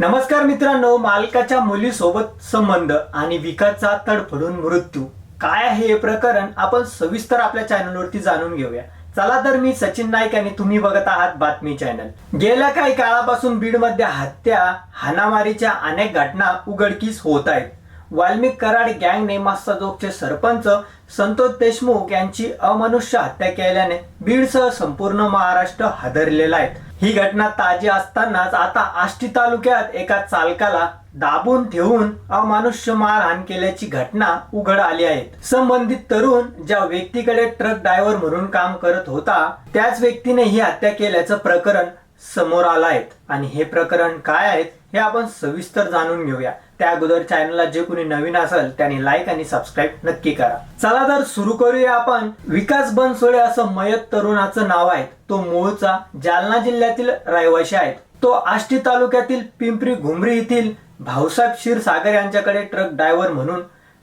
नमस्कार मित्रांनो मालकाच्या मुलीसोबत संबंध आणि विकासचा तडफडून मृत्यू. काय आहे हे प्रकरण? आपण सविस्तर आपल्या चॅनलवरती जाणून घेऊया. चला तर मी सचिन नाईक आणि तुम्ही बघत आहात बातमी चॅनल गेल्या काही काळापासून बीडमध्ये हत्या हाणामारीच्या अनेक घटना उघडकीस होत आहेत. वाल्मिक कराड गँग नेमास्ताजोगचे सरपंच संतोष देशमुख यांची अमनुष्य हत्या केल्याने बीडसह संपूर्ण महाराष्ट्र हादरलेला आहे. ही घटना ताजी असतानाच आता आष्टी तालुक्यात एका चालकाला दाबून ठेवून अमानुष्य मारहाण केल्याची घटना उघड आली आहे. संबंधित तरुण ज्या व्यक्तीकडे ट्रक ड्रायव्हर म्हणून काम करत होता त्याच व्यक्तीने ही हत्या केल्याचं प्रकरण समोर आलं आहे. आणि हे प्रकरण काय आहेत हे आपण सविस्तर जाणून घेऊया. त्या अगोदर चॅनलला जे कोणी नवीन असेल त्याने लाईक आणि सबस्क्राईब नक्की करा. चला तर सुरू करूया आपण. विकास बनसोडे असं मयत तरुणाचं नाव आहे. तो मूळचा जालना जिल्ह्यातील रहिवाशी आहे. तो आष्टी तालुक्यातील पिंपरी घुमरी येथील भाऊसाहेब क्षीरसागर यांच्याकडे ट्रक ड्रायव्हर म्हणून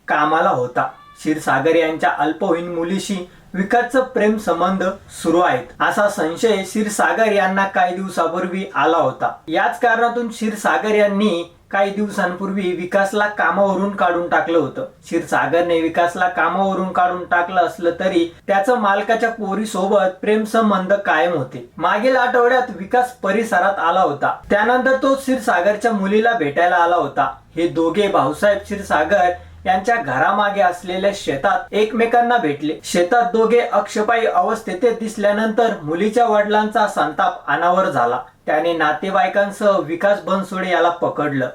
कामाला होता. क्षीरसागर यांच्या अल्पवयीन मुलीशी विकासचं प्रेम संबंध सुरू आहेत. असा संशय क्षीरसागर यांना काही दिवसापूर्वी आला होता. याच कारणातून क्षीरसागर यांनी काही दिवसांपूर्वी विकासला कामावरून काढून टाकलं होतं. क्षीरसागरने विकासला कामावरून काढून टाकलं असलं तरी त्याचं मालकाच्या पोरीसोबत प्रेम संबंध कायम होते. मागील आठवड्यात विकास परिसरात आला होता. त्यानंतर तो क्षीरसागरच्या मुलीला भेटायला आला होता. हे दोघे भाऊसाहेब क्षीरसागर यांच्या घरामागे असलेल्या शेतात एकमेकांना भेटले. शेतात दोघे अक्षपायी अवस्थेत दिसल्यानंतर मुलीच्या वडिलांचा संताप अनावर झाला. त्याने नातेवाईकांसह विकास बनसोडे याला पकडलं.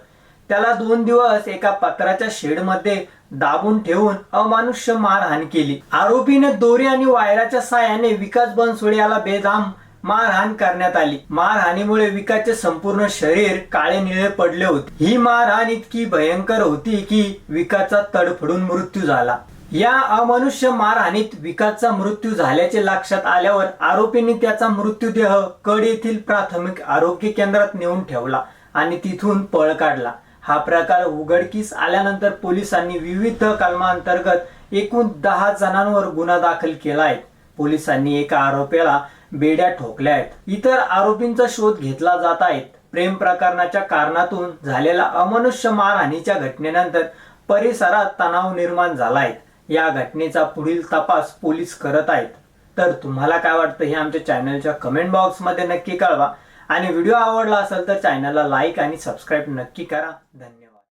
त्याला दोन दिवस एका पत्राच्या शेडमध्ये दाबून ठेवून अमानुष्य मारहाण केली. आरोपीने दोरी आणि वायराच्या सहाय्याने विकास बनसोडे याला बेदाम मारहाण करण्यात आली. मारहाणीमुळे विकासचे संपूर्ण शरीर काळे निळे पडले होते. ही मारहाण इतकी भयंकर होती की विकासचा तडफडून मृत्यू झाला. या अमानुष्य मारहाणीत विकासचा मृत्यू झाल्याचे लक्षात आल्यावर आरोपींनी त्याचा मृत्यूदेह कड येथील प्राथमिक आरोग्य केंद्रात नेऊन ठेवला आणि तिथून पळ काढला. हा प्रकार उघडकीस आल्यानंतर पोलिसांनी विविध कलमांतर्गत एकूण दहा जणांवर गुन्हा दाखल केला आहे. पोलिसांनी एका आरोपीला बेड्या ठोकल्या आहेत. इतर आरोपींचा शोध घेतला जात आहेत प्रेम प्रकरणाच्या कारणातून झालेल्या अमनुष्य मारहाणीच्या घटनेनंतर परिसरात तणाव निर्माण झाला आहे. या घटनेचा पुढील तपास पोलीस करत आहेत. तर तुम्हाला काय वाटतं हे आमच्या चॅनलच्या कमेंट बॉक्समध्ये नक्की कळवा. आणि व्हिडिओ आवडला असेल तर चॅनलला लाईक आणि सबस्क्राईब नक्की करा. धन्यवाद.